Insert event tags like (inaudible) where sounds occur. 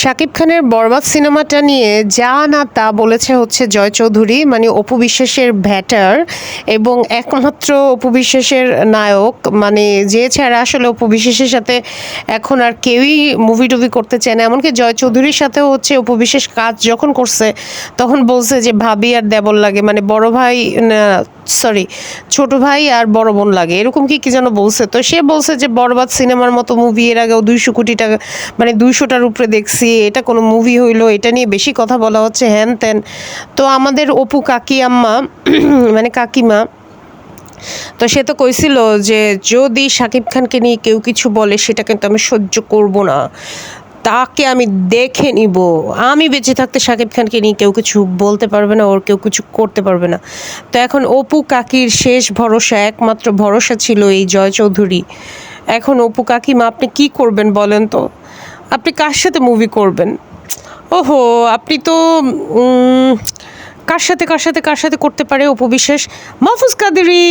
শাকিব খানের বরবাদ সিনেমাটা নিয়ে যা না তা বলেছে হচ্ছে জয় চৌধুরী মানে অপু বিশ্বাসের ভ্যাটার এবং একমাত্র অপু বিশ্বাসের নায়ক। মানে যে ছাড়া আসলে অপু বিশ্বাসের সাথে এখন আর কেউই মুভি টুভি করতে চায় না। এমনকি জয় চৌধুরীর সাথেও হচ্ছে অপু বিশ্বাস কাজ যখন করছে, তখন বলছে যে, ভাবি আর দেবল লাগে। মানে বড় ভাই সরি, ছোট ভাই আর বড় বোন লাগে। এরকম কি কি যেন বলছে? তো সে বলছে যে, বরবাদ সিনেমার মতো মুভি এর আগেও দুইশো কোটি টাকা মানে দুইশোটার উপরে দেখছি, এটা কোনো মুভি হইল, এটা নিয়ে বেশি কথা বলা হচ্ছে, হ্যান ত্যান। তো আমাদের অপু কাকি আম্মা (clears throat) মানে কাকিমা, তো সে তো কইছিল যে, যদি শাকিব খানকে নিয়ে কেউ কিছু বলে, সেটা কিন্তু আমি সহ্য করব না। তাকে আমি দেখে নিব। আমি বেঁচে থাকতে শাকিব খানকে নিয়ে কেউ কিছু বলতে পারবে না, ওর কেউ কিছু করতে পারবে না। তো এখন অপু কাকির শেষ ভরসা, একমাত্র ভরসা ছিল এই জয় চৌধুরী। এখন অপু কাকিমা, আপনি কি করবেন বলেন তো? আপনি কার সাথে মুভি করবেন? ওহো, আপনি তো কার সাথে কার সাথে কার সাথে করতে পারে অপু বিশ্বাস? মাহফুজ কাদেরি!